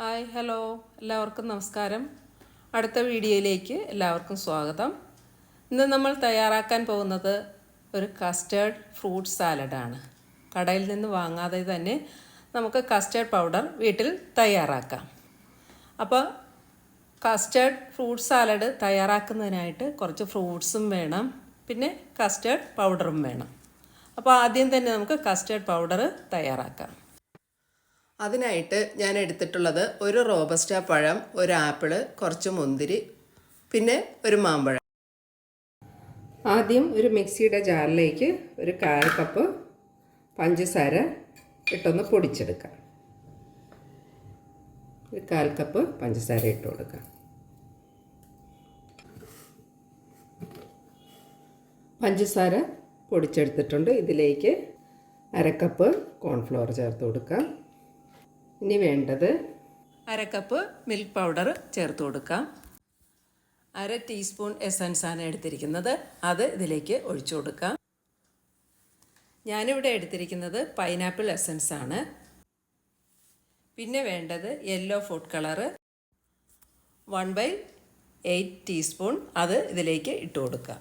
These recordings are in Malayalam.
ഹായ് ഹലോ എല്ലാവർക്കും നമസ്കാരം. അടുത്ത വീഡിയോയിലേക്ക് എല്ലാവർക്കും സ്വാഗതം. ഇന്ന് നമ്മൾ തയ്യാറാക്കാൻ പോകുന്നത് ഒരു കസ്റ്റേർഡ് ഫ്രൂട്ട് സാലഡാണ് കടയിൽ നിന്ന് വാങ്ങാതെ തന്നെ നമുക്ക് കസ്റ്റേർഡ് പൗഡർ വീട്ടിൽ തയ്യാറാക്കാം. അപ്പോൾ കസ്റ്റേർഡ് ഫ്രൂട്ട് സാലഡ് തയ്യാറാക്കുന്നതിനായിട്ട് കുറച്ച് ഫ്രൂട്ട്സും വേണം പിന്നെ കസ്റ്റേർഡ് പൗഡറും വേണം. അപ്പോൾ ആദ്യം തന്നെ നമുക്ക് കസ്റ്റേർഡ് പൗഡർ തയ്യാറാക്കാം. അതിനായിട്ട് ഞാൻ എടുത്തിട്ടുള്ളത് ഒരു റോബസ്റ്റ പഴം ഒരു ആപ്പിൾ കുറച്ച് മുന്തിരി പിന്നെ ഒരു മാമ്പഴം. ആദ്യം ഒരു മിക്സിയുടെ ജാറിലേക്ക് ഒരു കാൽ കപ്പ് പഞ്ചസാര ഇട്ടൊന്ന് പൊടിച്ചെടുക്കാം. ഒരു കാൽ കപ്പ് പഞ്ചസാര ഇട്ട് കൊടുക്കാം. പഞ്ചസാര പൊടിച്ചെടുത്തിട്ടുണ്ട്. ഇതിലേക്ക് അരക്കപ്പ് കോൺഫ്ലവർ ചേർത്ത് കൊടുക്കാം. ഇനി വേണ്ടത് അര കപ്പ് മിൽക്ക് പൗഡർ ചേർത്ത് കൊടുക്കാം. അര ടീസ്പൂൺ എസൻസ് ആണ് എടുത്തിരിക്കുന്നത്. അത് ഇതിലേക്ക് ഒഴിച്ചു കൊടുക്കാം. ഞാനിവിടെ എടുത്തിരിക്കുന്നത് പൈനാപ്പിൾ എസൻസ് ആണ്. പിന്നെ വേണ്ടത് yellow food colour one by eight teaspoon അത് ഇതിലേക്ക് ഇട്ട് കൊടുക്കാം.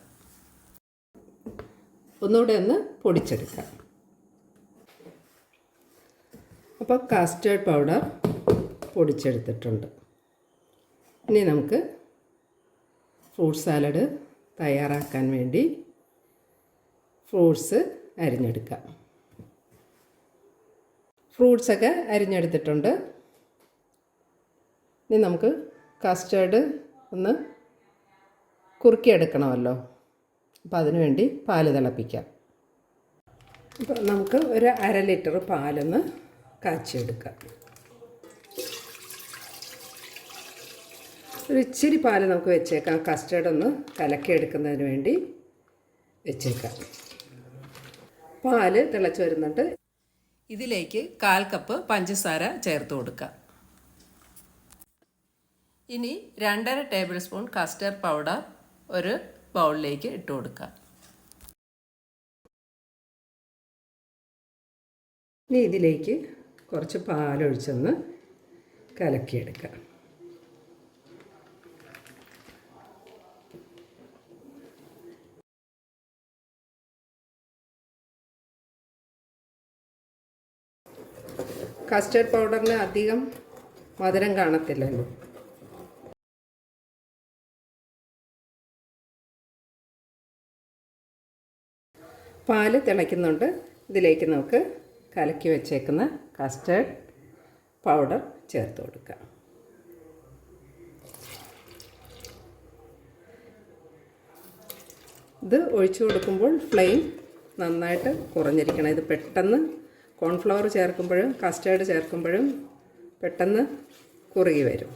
ഒന്നുകൂടെ ഒന്ന് പൊടിച്ചെടുക്കാം. അപ്പോൾ കാസ്റ്റേർഡ് പൗഡർ പൊടിച്ചെടുത്തിട്ടുണ്ട്. ഇനി നമുക്ക് ഫ്രൂട്ട് സാലഡ് തയ്യാറാക്കാൻ വേണ്ടി ഫ്രൂട്ട്സ് അരിഞ്ഞെടുക്കാം. ഫ്രൂട്ട്സൊക്കെ അരിഞ്ഞെടുത്തിട്ടുണ്ട്. ഇനി നമുക്ക് കസ്റ്റേർഡ് ഒന്ന് കുറുക്കിയെടുക്കണമല്ലോ. അപ്പോൾ അതിനു വേണ്ടി പാൽ തിളപ്പിക്കാം. അപ്പോൾ നമുക്ക് ഒരു അര ലിറ്റർ പാലൊന്ന് കാച്ചിയെടുക്കാം ഒരു ഇച്ചിരി പാൽ നമുക്ക് വെച്ചേക്കാം. കസ്റ്റേർഡ് ഒന്ന് കലക്കിയെടുക്കുന്നതിന് വേണ്ടി വെച്ചേക്കാം. പാൽ തിളച്ച് വരുന്നുണ്ട്. ഇതിലേക്ക് കാൽ കപ്പ് പഞ്ചസാര ചേർത്ത് കൊടുക്കാം ഇനി രണ്ടര ടേബിൾ സ്പൂൺ കസ്റ്റർഡ് പൗഡർ ഒരു ബൗളിലേക്ക് ഇട്ട് കൊടുക്കാം ഇനി ഇതിലേക്ക് കുറച്ച് പാലൊഴിച്ചൊന്ന് കലക്കിയെടുക്കാം. കസ്റ്റേർഡ് പൗഡറിന് അധികം മധുരം കാണത്തില്ലല്ലോ. പാൽ തിളയ്ക്കുന്നുണ്ട്. ഇതിലേക്ക് നമുക്ക് കലക്കി വെച്ചേക്കുന്ന കസ്റ്റേർഡ് പൗഡർ ചേർത്ത് കൊടുക്കുക ഇത് ഒഴിച്ചു കൊടുക്കുമ്പോൾ ഫ്ലെയിം നന്നായിട്ട് കുറഞ്ഞിരിക്കണം. ഇത് പെട്ടെന്ന് കോൺഫ്ലവർ ചേർക്കുമ്പോഴും കസ്റ്റേർഡ് ചേർക്കുമ്പോഴും പെട്ടെന്ന് കുറുകി വരും.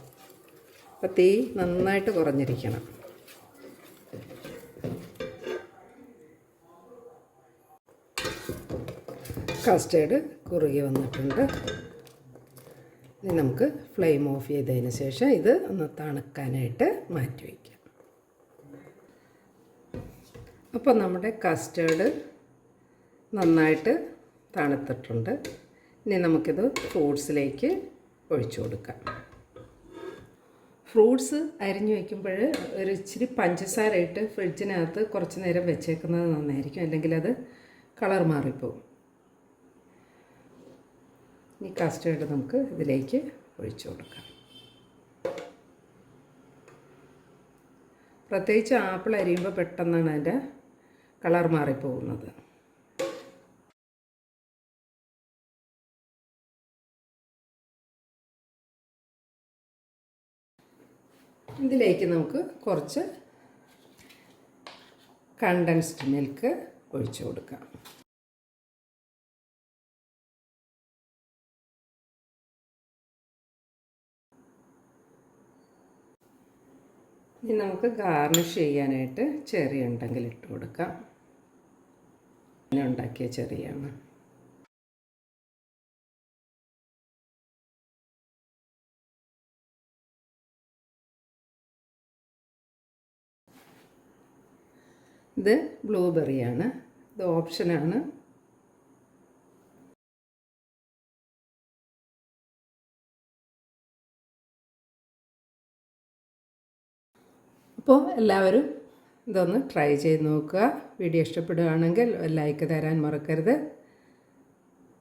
അപ്പോൾ തീ നന്നായിട്ട് കുറഞ്ഞിരിക്കണം. കസ്റ്റേർഡ് കുറുകി വന്നിട്ടുണ്ട്. ഇനി നമുക്ക് ഫ്ലെയിം ഓഫ് ചെയ്തതിന് ശേഷം ഇത് ഒന്ന് തണുക്കാനായിട്ട് മാറ്റി വയ്ക്കാം. അപ്പോൾ നമ്മുടെ കസ്റ്റേർഡ് നന്നായിട്ട് തണുത്തിട്ടുണ്ട്. ഇനി നമുക്കിത് ഫ്രൂട്ട്സിലേക്ക് ഒഴിച്ചു കൊടുക്കാം. ഫ്രൂട്ട്സ് അരിഞ്ഞു വയ്ക്കുമ്പോൾ ഒരു ഇച്ചിരി പഞ്ചസാര ഇട്ട് ഫ്രിഡ്ജിനകത്ത് കുറച്ച് നേരം വെച്ചേക്കുന്നത് നന്നായിരിക്കും. അല്ലെങ്കിൽ അത് കളർ മാറിപ്പോവും ഈ കാസ്റ്റേർഡ് നമുക്ക് ഇതിലേക്ക് ഒഴിച്ചു കൊടുക്കാം. പ്രത്യേകിച്ച് ആപ്പിൾ അരിയുമ്പോൾ പെട്ടെന്നാണ് അതിന്റെ കളർ മാറിപ്പോകുന്നത്. ഇതിലേക്ക് നമുക്ക് കുറച്ച് കണ്ടൻസ്ഡ് മിൽക്ക് ഒഴിച്ചു കൊടുക്കാം. ഇനി നമുക്ക് ഗാർണിഷ് ചെയ്യാനായിട്ട് ചെറി ഉണ്ടെങ്കിൽ ഇട്ട് കൊടുക്കാം. പിന്നെ ഉണ്ടാക്കിയ ചെറിയാണ്. ഇത് ബ്ലൂബെറിയാണ്. ഇത് ഓപ്ഷനാണ്. അപ്പോൾ എല്ലാവരും ഇതൊന്ന് ട്രൈ ചെയ്ത് നോക്കുക. വീഡിയോ ഇഷ്ടപ്പെടുകയാണെങ്കിൽ ലൈക്ക് തരാൻ മറക്കരുത്.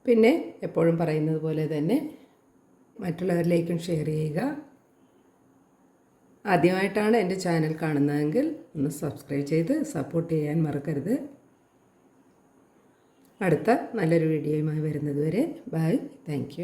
പിന്നെ എപ്പോഴും പറയുന്നത് പോലെ തന്നെ മറ്റുള്ളവരിലേക്കും ഷെയർ ചെയ്യുക. ആദ്യമായിട്ടാണ് എന്റെ ചാനൽ കാണുന്നതെങ്കിൽ ഒന്ന് സബ്സ്ക്രൈബ് ചെയ്ത് സപ്പോർട്ട് ചെയ്യാൻ മറക്കരുത്. അടുത്ത നല്ലൊരു വീഡിയോയുമായി വരുന്നത് വരെ. Bye thank